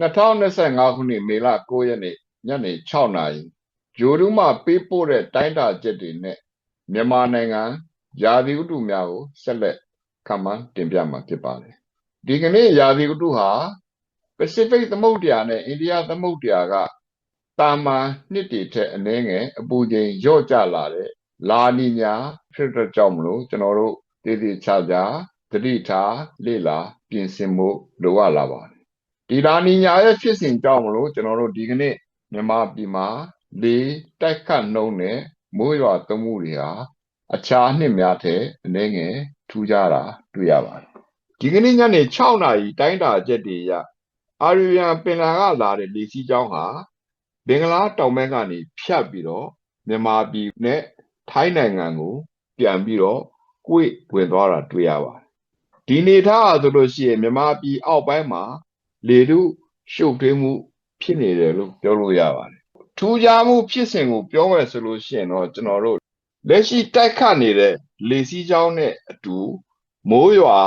2025ခုနှစ်မေလ9ရက်နေ့ညနေ6နာရီဂျိုဒူးမှပေးပို့တဲ့တိုင်းတာချက်တွေနဲ့မြန်မာနိုင်ငံရာသီဥတုများကိုဆက်လက်ခန့်မှန်းတင်ပြမှာဖြစ်ပါတယ်ဒီကနေ့ရာသီဥတုဟာ Pacific သမုဒ္ဒရာနဲ့အိန္ဒိယသမုဒ္ဒရာကတာမန်နှစ်တွေထက်အနည်းငယ်အပူချိန်လျော့ကျလာတဲ့လာနီညာဖြစ်တဲ့ကြောင့်မလို့ကျွန်တော်တို့တည်တည်ချာချာသတိထားလေ့လာပြင်ဆင်မှုလိုအပ်လာပါတယ် ဒီလာနီညာရဲ့ဖြစ်စဉ်ကြောင့်မလို့ကျွန်တော်တို့ဒီကနေ့မြန်မာပြည်မှာလေတိုက်ခတ်နှုံးနဲ့မိုးရွာသွန်းမှုတွေဟာအခြားနှစ်များထက်အနည်းငယ်ထူးခြားတာတွေ့ရပါတယ်ဒီကနေ့ညနေ6နာရီတိုင်းတာချက်တွေအရအာရီယန်ပင်လယ်ကလာတဲ့လေစီးကြောင်းဟာဘင်္ဂလားတောင်ဘက်ကနေဖြတ်ပြီးတော့မြန်မာပြည်နဲ့ထိုင်းနိုင်ငံကို ပြန်ပြီးတော့ကွေ့ဝင်သွားတာတွေ့ရပါတယ်ဒီနေထားဟာဆိုလို့ရှိရင်မြန်မာပြည်အောက်ပိုင်းမှာ လေထုရှုပ်ထွေးမှုဖြစ်နေတယ်လို့ပြောလို့ရပါတယ်ထူးခြားမှုဖြစ်စဉ်ကိုပြောမယ်ဆိုလို့ရှိရင်တော့ကျွန်တော်တို့လက်ရှိတိုက်ခတ်နေတဲ့လေစီးကြောင်းနဲ့အတူမိုးရွာ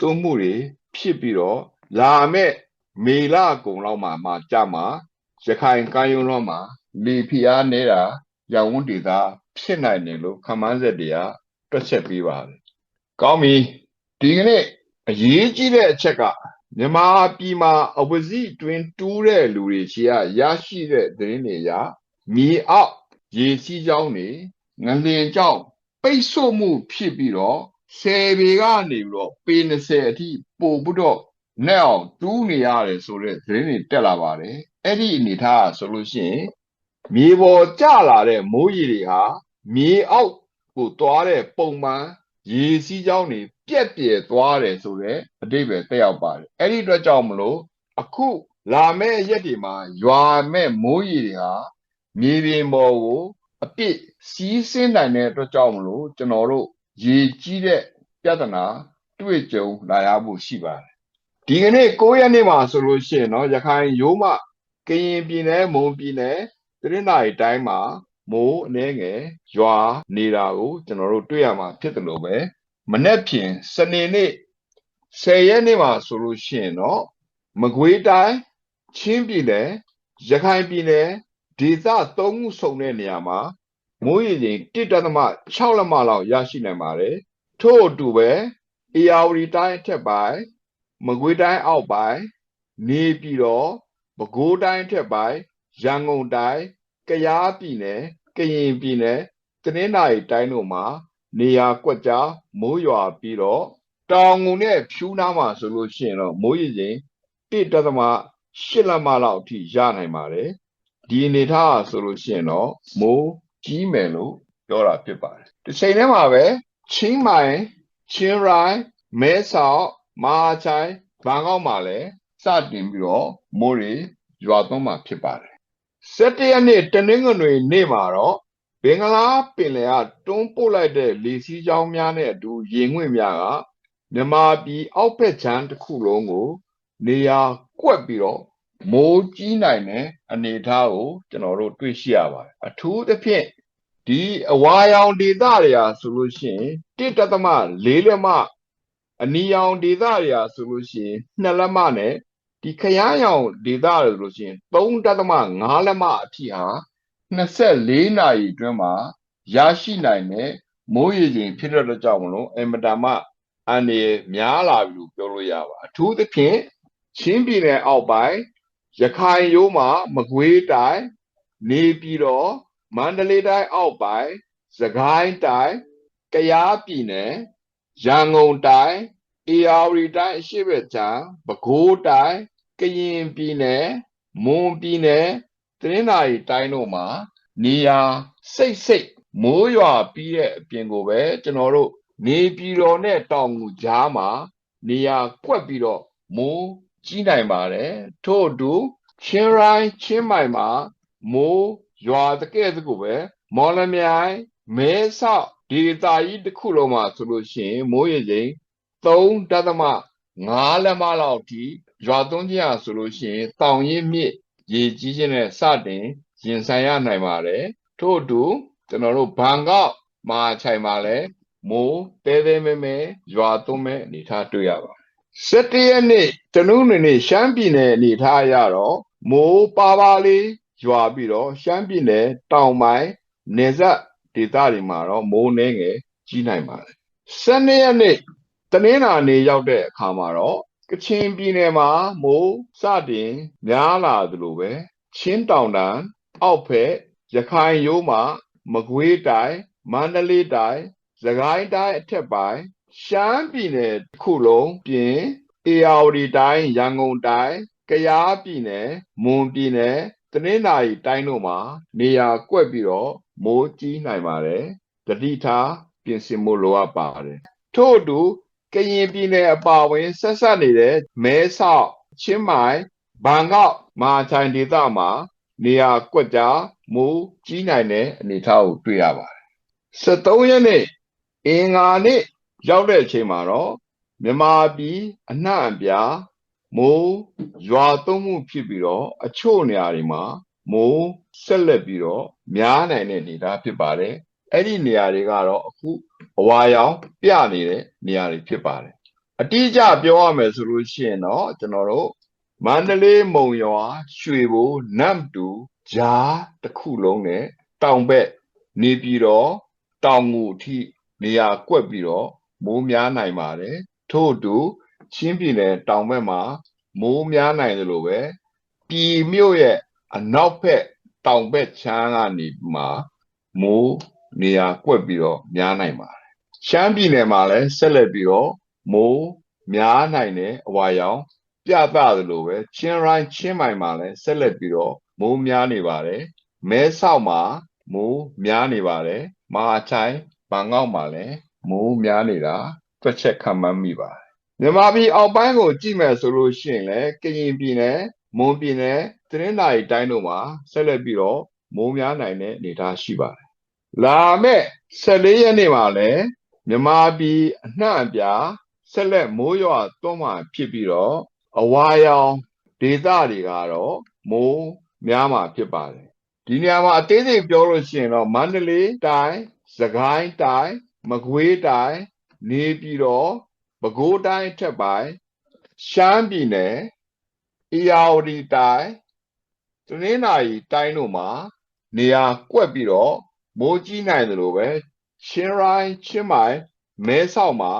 သွန်းမှုတွေဖြစ်ပြီးတော့လာမဲ့မေလကုံလောက်မှာမှကြာမှာရခိုင်ကမ်းရိုးလုံးမှာလေဖိအားနေတာရောင်ဝန်းဒေသဖြစ်နိုင်တယ်လို့ခန့်မှန်းချက်တွေကတွက်ချက်ပေးပါတယ်။ကောင်းပြီဒီကနေ့အရေးကြီးတဲ့အချက်က မြန်မာပြည်မှာအဝစီတွင်တူးတဲ့လူတွေရှိရရရှိတဲ့သတင်းတွေရမြေအောက်ရေစီးကြောင်းတွေငလင်ကြောင်းပိတ်ဆို့မှုဖြစ်ပြီးတော့ဆယ်ပေကနေပြီးတော့ပေ20အထိပို့ပြီးတော့နဲ့အောင်တူးနေရတယ်ဆိုတဲ့သတင်းတွေတက်လာပါတယ်အဲ့ဒီအနေထားဆိုလို့ရှိရင်မြေပေါ်ကျလာတဲ့မိုးရေတွေဟာမြေအောက်ကိုသွားတဲ့ပုံမှန်ရေစီးကြောင်းတွေ ပြက်ပြဲသွားတယ်ဆိုတဲ့အတိတ်ပဲတက်ရောက်ပါတယ်အဲ့ဒီအတွက်ကြောင့်မလို့အခုလာမယ့်ရက်တွေမှာရွာမဲ့မိုးရေတွေဟာမြေပြင်ပေါ်ကိုအပြစ်စီးဆင်းနိုင်တဲ့အတွက်ကြောင့်မလို့ကျွန်တော်တို့ရေကြီးတဲ့ပြဿနာတွေ့ကြုံလာရဖို့ရှိပါတယ်ဒီကနေ့9ရက်နေ့မှာဆိုလို့ရှိရင်เนาะရခိုင်ရိုးမကရင်ပြည်နယ်မွန်ပြည်နယ်တရင်းနာရီတိုင်းမှာမိုးအနှဲငယ်ရွာနေတာကိုကျွန်တော်တို့တွေ့ရမှာဖြစ်တယ်လို့ပဲ မနေ့ဖြန်စနေနေ့10ရက်နေ့မှာဆိုလို့ရှိရင်တော့မကွေးတိုင်းချင်းပြည်နယ်ရခိုင်ပြည်နယ်ဒေသသုံးခုစုံတဲ့နေရာမှာမိုးရေချိန်1.6လက်မလောက်ရရှိနိုင်ပါတယ်ထို့အတူပဲအေယာဝတီတိုင်းအထက်ပိုင်းမကွေးတိုင်းအောက်ပိုင်းနေပြည်တော်ပဲခူးတိုင်းအထက်ပိုင်းရန်ကုန်တိုင်းကယားပြည်နယ်ကရင်ပြည်နယ်တနင်္သာရီတိုင်းတို့မှာ နေရာကွက်ကြားမိုးရွာပြီးတော့တောင်ငုံနဲ့ဖြူးနားမှာဆိုလို့ရှိရင်တော့မိုးရေချိန်1.8လက်မလောက်အထိရနိုင်ပါတယ်ဒီအနေထားဆိုလို့ရှိရင်တော့မိုးကြီးမယ်လို့ပြောတာဖြစ်ပါတယ်ဒီချိန်ထဲမှာပဲချင်းမိုင်ချင်းရိုင်းမဲဆောက်မဟာချိုင်ဘန်ကောက်မှာလည်းစတင်ပြီးတော့မိုးတွေရွာသွန်းမှာဖြစ်ပါတယ်17ရက်နေ့တနင်္ဂနွေနေ့မှာတော့ ဘင်္ဂလားပင်လယ်ကတွန်းပို့လိုက်တဲ့လေစီးကြောင်းများနဲ့အတူရေငွေ့များကမြန်မာပြည်အောက်ဘက်ခြမ်းတစ်ခုလုံးကို နေရာကွက်ပြီးတော့မိုးကြီးနိုင်တဲ့အနေအထားကိုကျွန်တော်တို့တွေ့ရှိရပါတယ်အထူးသဖြင့်ဒီအဝါရောင်ဒေသတွေဟာဆိုလို့ရှိရင်1.4လက်မအနီရောင်ဒေသတွေဟာဆိုလို့ရှိရင်2လက်မနဲ့ဒီခရမ်းရောင်ဒေသတွေလို့ရှိရင်3.5လက်မအဖြစ်ဟာ 24နာရီအတွင်းမှာရရှိနိုင်တဲ့မိုးရေချိန်ဖြစ်တဲ့အတွက်ကြောင့်မလို့အင်မတန်မှအန္တရာယ်များလာပြီလို့ပြောလို့ရပါအထူးသဖြင့်ချင်းပြည်နယ်အောက်ပိုင်းရခိုင်ရိုးမှာမကွေးတိုင်းနေပြည်တော်မန္တလေးတိုင်းအောက်ပိုင်းစကိုင်းတိုင်းကယားပြည်နယ်ရန်ကုန်တိုင်းအေရဝတီတိုင်းအရှိဘက်ခြမ်းပဲခူးတိုင်းကရင်ပြည်နယ်မွန်ပြည်နယ် တနင်္သာရီတိုင်းတို့မှာနေရာစိတ်စိတ်မိုးရွာပြီးတဲ့အပြင်ကိုပဲကျွန်တော်တို့နေပြည်တော်နဲ့တောင်ငူကြားမှာနေရာကွက်ပြီးတော့မိုးကြီးနိုင်ပါတယ်ထို့အတူချင်းရိုင်းချင်းမိုင်မှာမိုးရွာတကဲ့သို့ပဲမော်လမြိုင်မဲဆောက်ဒေသကြီးတစ်ခုလုံးမှာဆိုလို့ရှိရင်မိုးရေချိန်3.5လက်မလောက်ထိရွာသွန်းခြင်းဟာဆိုလို့ရှိရင်တောင်ရင်မြစ် ရေကြီးခြင်းနဲ့စတင်ရင်ဆိုင်ရနိုင်ပါတယ်ထို့အတူကျွန်တော်တို့ဘန်ကောက်မဟာချိုင်မှာလည်းမိုးတဲတဲမဲမဲရွာသွန်းမဲ့အနေထားတွေ့ရပါတယ်17ရက်နေ့တနင်္ဂနွေနေ့ရှမ်းပြည်နယ်အနေထားအရတော့မိုးပါပါလေးရွာပြီးတော့ရှမ်းပြည်နယ်တောင်ပိုင်းနေဆက်ဒေသတွေမှာတော့မိုးနှင်းငယ်ကြီးနိုင်ပါတယ်12ရက်နေ့တနင်္လာနေ့ရောက်တဲ့အခါမှာတော့ ကချင်ပြည်နယ်မှာမိုးစတင်များလာသလိုပဲချင်းတောင်တန်းအောက်ဖက်ရခိုင်ရိုးမှာမကွေးတိုင်းမန္တလေးတိုင်းစကိုင်းတိုင်းအထက်ပိုင်းရှမ်းပြည်နယ်တစ်ခုလုံးပြင်အေရဝတီတိုင်းရန်ကုန်တိုင်းကယားပြည်နယ်မွန်ပြည်နယ်တနင်္သာရီတိုင်းတို့မှာနေရာကွက်ပြီးတော့မိုးကြီးနိုင်ပါတယ်တတိထားပြင်ဆင်မှုလိုအပ်ပါတယ်ထို့အတူ ကရင်ပြည်နယ်အပါအဝင်ဆက်ဆက်နေတဲ့မဲဆောက်ချင်းမိုင်ဘန်ကောက်မဟာချိုင်ဒေသမှာနေရာကွက်ကြားမိုးကြီးနိုင်တဲ့အနေအထားကိုတွေ့ရပါတယ်73ရက်နေ့အင်္ဂါနေ့ရောက်တဲ့အချိန်မှာတော့မြန်မာပြည်အနှံ့အပြားမိုးရွာသွန်းမှုဖြစ်ပြီးတော့အချို့နေရာတွေမှာမိုးဆက်လက်ပြီးတော့များနိုင်တဲ့အနေအထားဖြစ်ပါတယ် အဲ့ဒီနေရာတွေကတော့အခုအဝါရောင်ပြနေတဲ့နေရာတွေဖြစ်ပါတယ်အတိအကျပြောရမယ်ဆိုလို့ရှိရင်တော့ကျွန်တော်တို့မန္တလေးမုံရွာရွှေဘိုနမ်တူဂျားတစ်ခုလုံးနဲ့တောင်ဘက်နေပြီးတော့တောင်ငူအထိနေရာကွက်ပြီးတော့မိုးများနိုင်ပါတယ်ထို့အတူချင်းပြည်နယ်တောင်ဘက်မှာမိုးများနိုင်တယ်လို့ပဲပြည်မြို့ရဲ့အနောက်ဘက်တောင်ဘက်ချမ်းကနေမှာမိုး နေရာကွက်ပြီးတော့များနိုင်ပါတယ်ရှမ်းပြည်နယ်မှာလည်းဆက်လက်ပြီးတော့မိုးများနိုင်တဲ့အဝါရောင်ပြသသလိုပဲချင်းရိုင်းချင်းမိုင်မှာလည်းဆက်လက်ပြီးတော့မိုးများနေပါတယ်မဲဆောက်မှာမိုးများနေပါတယ်မဟာချိုင်ဘန်ကောက်မှာလည်းမိုးများနေတာတွက်ချက်ခံမှန်းမိပါတယ်မြန်မာပြည်အောက်ပိုင်းကိုကြည့်မယ်ဆိုလို့ရှိရင်လည်းကရင်ပြည်နယ်မွန်ပြည်နယ်တနင်္သာရီတိုင်းတို့မှာဆက်လက်ပြီးတော့မိုးများနိုင်တဲ့အနေအထားရှိပါတယ် လာမယ့်14ရက်နေ့မှာလည်းမြန်မာပြည်အနှံ့အပြားဆက်လက်မိုးရွာသွန်းမှဖြစ်ပြီးတော့အဝါရောင်ဒေသတွေကတော့မိုးများမှာဖြစ်ပါတယ်ဒီနေရာမှာအသေးစိတ်ပြောလို့ရှိရင်တော့မန္တလေးတိုင်းစကိုင်းတိုင်းမကွေးတိုင်းနေပြည်တော်ပဲခူးတိုင်းထက်ပိုင်းရှမ်းပြည်နယ်အေရဝတီတိုင်းတနင်္သာရီတိုင်းတို့မှာနေရာကွက်ပြီးတော့ မိုးကြီးနိုင်တယ်လို့ပဲချင်းရိုင်းချင်းမိုင်မဲဆောက်မှာ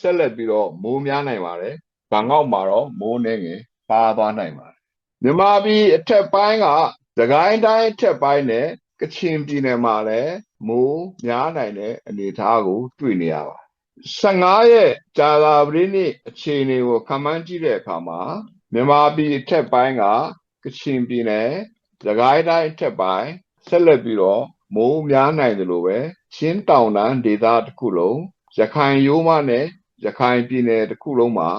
ဆက်လက်ပြီးတော့မိုးများနိုင်ပါတယ်ဘန်ကောက်မှာတော့မိုးနေငယ်ပါသွားနိုင်ပါတယ်မြန်မာပြည်အထက်ပိုင်းကသခိုင်းတိုင်းအထက်ပိုင်းနဲ့ကချင်ပြည်နယ်မှာလည်းမိုးများနိုင်တဲ့အနေအထားကို တွေ့နေရပါ15ရက်ကြာသာပရိနိအခြေအနေကိုခန့်မှန်းကြည့်တဲ့အခါမှာမြန်မာပြည်အထက်ပိုင်းကကချင်ပြည်နယ်သခိုင်းတိုင်းအထက်ပိုင်းဆက်လက်ပြီးတော့ မိုးများနိုင်တယ်လို့ပဲချင်းတောင်တန်းဒေသတစ်ခုလုံးရခိုင်ရိုးမနဲ့ရခိုင်ပြည်နယ်တစ်ခုလုံးမှာ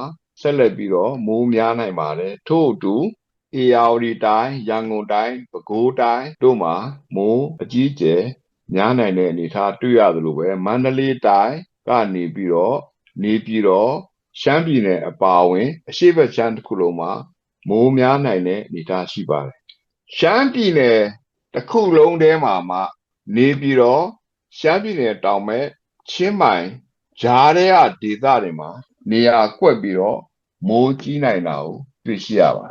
ဆက်လက်ပြီးတော့မိုးများနိုင်ပါတယ်ထို့အတူအေရဝတီတိုင်းရန်ကုန်တိုင်းပဲခူးတိုင်းတို့မှာမိုးအကြီးကျယ်များနိုင်တဲ့အနေအထားတွေ့ရတယ်လို့ပဲမန္တလေးတိုင်းကနေပြီးတော့နေပြီးတော့ရှမ်းပြည်နယ်အပါအဝင် အရှိတ်ရှမ်းတစ်ခုလုံးမှာမိုးများနိုင်တဲ့အနေအထားရှိပါတယ်ရှမ်းပြည်နယ်တစ်ခုလုံးထဲမှာမှ နေပြီးတော့ရှမ်းပြည်နယ်တောင်မဲ့ချင်းမိုင်ဂျားတဲ့ဒေသတွေမှာနေရာကွက်ပြီးတော့မိုးကြီးနိုင်တာကိုတွေ့ရှိရပါ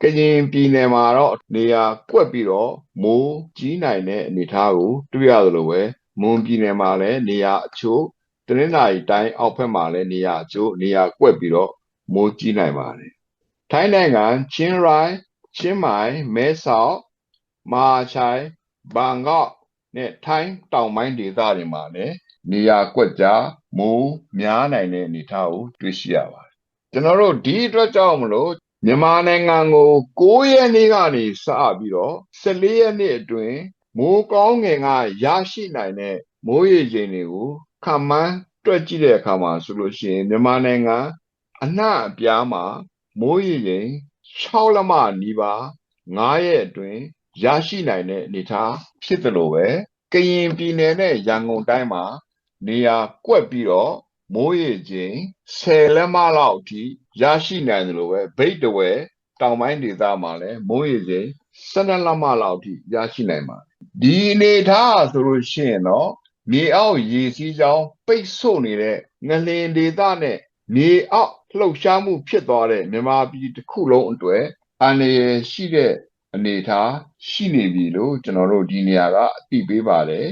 တယ်ကရင်ပြည်နယ်မှာတော့နေရာကွက်ပြီးတော့မိုးကြီးနိုင်တဲ့အနေအထားကိုတွေ့ရတယ်လို့ပဲမွန်ပြည်နယ်မှာလည်းနေရာအချို့တနင်္လာရီတိုင်းအောက်ဘက်မှာလည်းနေရာအချို့နေရာကွက်ပြီးတော့မိုးကြီးနိုင်ပါတယ်ထိုင်းနိုင်ငံချင်းရိုင်းချင်းမိုင်မဲဆောက်မဟာချိုင်ဘန်ကောက် နဲ့ထိုင်းတောင်ပိုင်းဒေသတွေမှာလည်းနေရာကွက်ကြားမိုးများနိုင်တဲ့အနေအထားကိုတွေ့ရှိရပါတယ်ကျွန်တော်တို့ဒီအတွက်ကြောင့်မလို့မြန်မာနိုင်ငံကို9ရက်နေ့ကနေစပြီးတော့14ရက်နေ့အတွင်းမိုးကောင်းငင်ကရရှိနိုင်တဲ့မိုးရေချိန်တွေကိုခန့်မှန်းတွက်ကြည့်တဲ့အခါမှာဆိုလို့ရှိရင်မြန်မာနိုင်ငံအနှံ့အပြားမှာမိုးရေချိန်6လက်မနီးပါး9ရက်အတွင်း ရရှိနိုင်တဲ့အနေအထားဖြစ်တယ်လို့ပဲကရင်ပြည်နယ်နဲ့ရန်ကုန်တိုင်းမှာနေရာကွက်ပြီးတော့မိုးရေချိန်10လက်မလောက်အထိရရှိနိုင်တယ်လို့ပဲဗိတ်တဝဲတောင်ပိုင်းဒေသမှာလည်းမိုးရေချိန်12လက်မလောက်အထိရရှိနိုင်ပါတယ်ဒီအနေထားဆိုလို့ရှိရင်တော့မြေအောက်ရေစီးကြောင်းပိတ်ဆို့နေတဲ့ငလင်ဒေသနဲ့မြေအောက်လှုပ်ရှားမှုဖြစ်သွားတဲ့မြန်မာပြည်တစ်ခုလုံးအတွက်အန္တရာယ်ရှိတဲ့ အနေအထားရှိနေပြီလို့ကျွန်တော်တို့ဒီနေရာကအသိပေးပါတယ်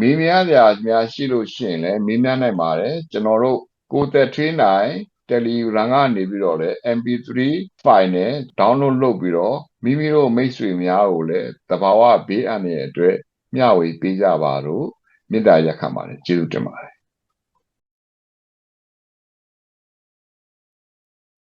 မေးမြန်းစရာများရှိလို့ရှိရင်လည်းမေးမြန်းနိုင်ပါတယ်ကျွန်တော်တို့ကိုယ်သက်ထွေးနိုင် Telegram ကနေပြီးတော့လည်း MP3 file နဲ့ download လုပ်ပြီးတော့မိမိတို့မိတ်ဆွေများကိုလည်းသဘာဝဘေးအန္တရာယ်အတွက်မျှဝေပေးကြပါလို့မေတ္တာရက်ခံပါတယ်ကျေးဇူးတင်ပါတယ်